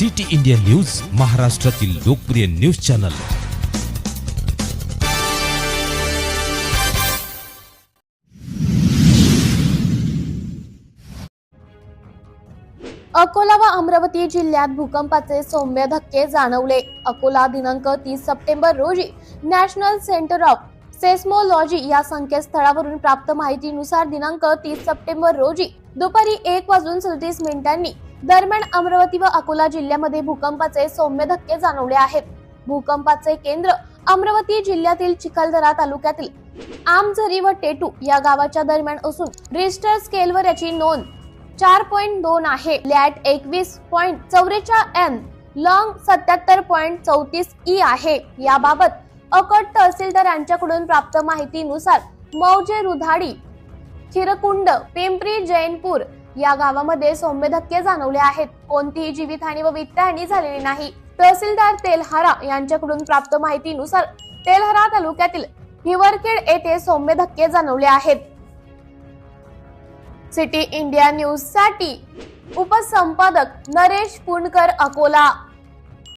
City India news महाराष्ट्रातील लोकप्रिय news channel. Akola व अमरावती जिल्ह्यात भूकंपाचे सौम्य धक्के जाणवले. अकोला दिनांक तीस सप्टेंबर रोजी नॅशनल सेंटर ऑफ सेस्मोलॉजी या संकेतस्थळावरून प्राप्त माहितीनुसार दिनांक तीस सप्टेंबर रोजी दुपारी एक वाजून सदतीस मिनिटांनी दरम्यान अमरावती व अकोला जिल्ह्यामध्ये भूकंपाचे सौम्य धक्के जाणवले आहेत. भूकंपाचे केंद्र अमरावती जिल्ह्यातील चिखलदरा तालुक्यातील आमझरी व टेटू या गावाच्या दरम्यान असून रिस्टर स्केलवर याची नोंद चार पॉईंट दोन आहे. लॅट एकवीस पॉईंट चौवेचाळ एन लॉंग सत्याहत्तर पॉईंट चौतीस ई आहे. याबाबत अकट तहसीलदार यांच्याकडून प्राप्त माहितीनुसार मौजे रुधाडी खिरकुंड पिंपरी जैनपूर या गावामध्ये सौम्य धक्के जाणवले आहेत. कोणतीही जीवितहानी व वित्तहानी झालेली नाही. तहसीलदार तेलहारा यांच्याकडून प्राप्त माहितीनुसार तेलहरा तालुक्यातील हिवरखेड येथे सौम्य धक्के जाणवले आहेत. सिटी इंडिया न्यूजसाठी उपसंपादक नरेश पुणकर अकोला.